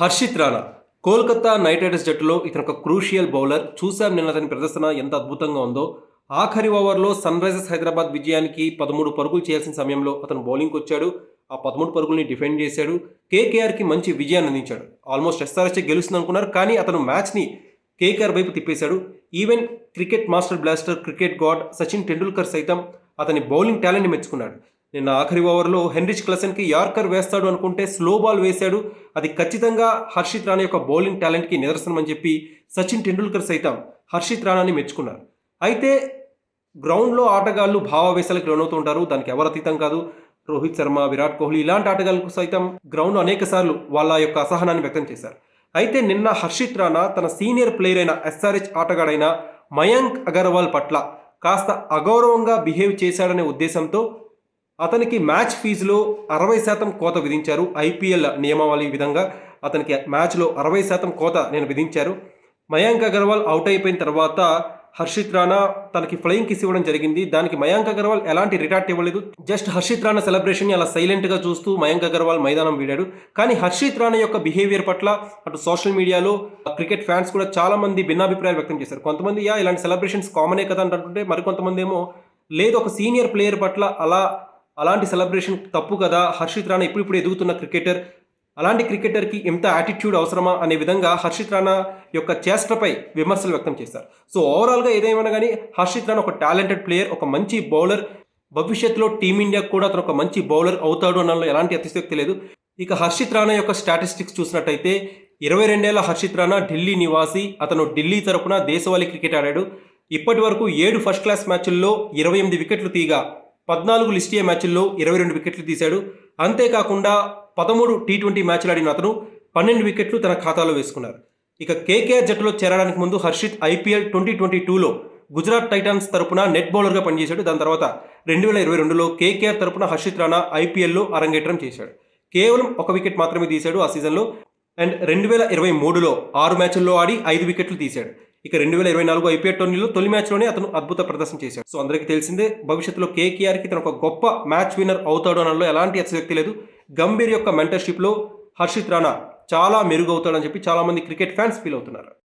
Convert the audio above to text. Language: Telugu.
హర్షిత్ రాణా. కోల్కతా నైట్ రైడర్స్ జట్టులో ఇతను ఒక క్రూషియల్ బౌలర్. చూశాం నిన్న అతని ప్రదర్శన ఎంత అద్భుతంగా ఉందో. ఆఖరి ఓవర్లో సన్ రైజర్స్ హైదరాబాద్ విజయానికి పదమూడు పరుగులు చేయాల్సిన సమయంలో అతను బౌలింగ్కి వచ్చాడు ఆ పదమూడు పరుగుల్ని డిఫెండ్ చేశాడు. కేకేఆర్కి మంచి విజయాన్ని అందించాడు. ఆల్మోస్ట్ ఎస్ఆర్ఎస్ఏ గెలుస్తుంది అనుకున్నారు కానీ అతను మ్యాచ్ని కేకేఆర్ వైపు తిప్పేశాడు. Even cricket master blaster cricket god Sachin Tendulkar సైతం అతని బౌలింగ్ టాలెంట్ని మెచ్చుకున్నాడు. నిన్న ఆఖరి ఓవర్లో హెన్రిచ్ క్లసన్కి యార్కర్ వేస్తాడు అనుకుంటే స్లో బాల్ వేశాడు. అది ఖచ్చితంగా హర్షిత్ రాణా యొక్క బౌలింగ్ టాలెంట్కి నిదర్శనం అని చెప్పి సచిన్ టెండూల్కర్ సైతం హర్షిత్ రాణాని మెచ్చుకున్నారు. అయితే గ్రౌండ్లో ఆటగాళ్ళు భావావేశాలకు లోనవుతూ ఉంటారు. దానికి ఎవరు అతీతం కాదు. రోహిత్ శర్మ విరాట్ కోహ్లీ ఇలాంటి ఆటగాళ్ళకు సైతం గ్రౌండ్ అనేక సార్లు వాళ్ళ యొక్క అసహనాన్ని వ్యక్తం చేశారు. అయితే నిన్న హర్షిత్ రాణా తన సీనియర్ ప్లేయర్ అయిన ఎస్ఆర్హెచ్ ఆటగాడైన మయాంక్ అగర్వాల్ పట్ల కాస్త అగౌరవంగా బిహేవ్ చేశాడనే ఉద్దేశంతో అతనికి మ్యాచ్ ఫీజులో అరవై శాతం కోత విధించారు. ఐపీఎల్ నియమావళి విధంగా అతనికి మ్యాచ్లో అరవై శాతం కోత నేను విధించారు. మయాంక్ అగర్వాల్ అవుట్ అయిపోయిన తర్వాత హర్షిత్ రాణా తనకి ఫ్లయింగ్ కిస్ ఇవ్వడం జరిగింది. దానికి మయాంక్ అగర్వాల్ ఎలాంటి రిటార్ట్ ఇవ్వలేదు. జస్ట్ హర్షిత్ రాణా సెలబ్రేషన్ అలా సైలెంట్గా చూస్తూ మయాంక్ అగర్వాల్ మైదానం వీడాడు. కానీ హర్షిత్ రాణా యొక్క బిహేవియర్ పట్ల అటు సోషల్ మీడియాలో క్రికెట్ ఫ్యాన్స్ కూడా చాలా మంది భిన్నాభిప్రాయాలు వ్యక్తం చేశారు. కొంతమంది యా ఇలాంటి సెలబ్రేషన్స్ కామనే కదా అంటుంటే మరికొంతమంది ఏమో లేదు ఒక సీనియర్ ప్లేయర్ పట్ల అలా అలాంటి సెలబ్రేషన్ తప్పు కదా? హర్షిత్ రాణా ఇప్పుడిప్పుడు ఎదుగుతున్న క్రికెటర్ అలాంటి క్రికెటర్కి ఎంత యాటిట్యూడ్ అవసరమా? అనే విధంగా హర్షిత్ రాణా యొక్క చేష్టపై విమర్శలు వ్యక్తం చేశారు. సో ఓవరాల్గా ఏదేమైనా కానీ హర్షిత్ రాణా ఒక టాలెంటెడ్ ప్లేయర్ ఒక మంచి బౌలర్ భవిష్యత్తులో టీమిండియాకు కూడా అతను ఒక మంచి బౌలర్ అవుతాడు అనడంలో ఎలాంటి అతిశక్తి లేదు. ఇక హర్షిత్ రాణా యొక్క స్టాటిస్టిక్స్ చూసినట్టయితే ఇరవై రెండేళ్ళ హర్షిత్ రాణా ఢిల్లీ నివాసి అతను ఢిల్లీ తరపున దేశవాళీ క్రికెట్ ఆడాడు. ఇప్పటి వరకు ఏడు ఫస్ట్ క్లాస్ మ్యాచ్ల్లో ఇరవై ఎనిమిది వికెట్లు తీగా పద్నాలుగు లిస్టియా మ్యాచ్ల్లో ఇరవై రెండు వికెట్లు తీశాడు. అంతేకాకుండా పదమూడు టీ ట్వంటీ మ్యాచ్లు ఆడిన అతను పన్నెండు వికెట్లు తన ఖాతాలో వేసుకున్నారు. ఇక కేకేఆర్ జట్టులో చేరడానికి ముందు హర్షిత్ ఐపీఎల్ ట్వంటీ ట్వంటీ టూలో గుజరాత్ టైటాన్స్ తరపున నెట్ బౌలర్గా పనిచేశాడు. దాని తర్వాత రెండు వేల ఇరవై రెండులో కేకేఆర్ తరపున హర్షిత్ రాణా ఐపీఎల్లో అరంగేట్రం చేశాడు. కేవలం ఒక వికెట్ మాత్రమే తీశాడు ఆ సీజన్లో. అండ్ రెండు వేల ఇరవై మూడులో ఆరు మ్యాచ్ల్లో ఆడి ఐదు వికెట్లు తీశాడు. ఇక రెండు వేల ఇరవై నాలుగు ఐపీఎల్ టోర్నీలో తొలి మ్యాచ్లోనే అతను అద్భుత ప్రదర్శన చేశాడు. సో అందరికీ తెలిసిందే భవిష్యత్తులో కేకేఆర్కి తన ఒక గొప్ప మ్యాచ్ విన్నర్ అవుతాడు అనలో ఎలాంటి అతిశక్తి లేదు. గంభీర్ యొక్క మెంటర్షిప్లో హర్షిత్ రాణా చాలా మెరుగవుతాడని చెప్పి చాలామంది క్రికెట్ ఫ్యాన్స్ ఫీల్ అవుతున్నారు.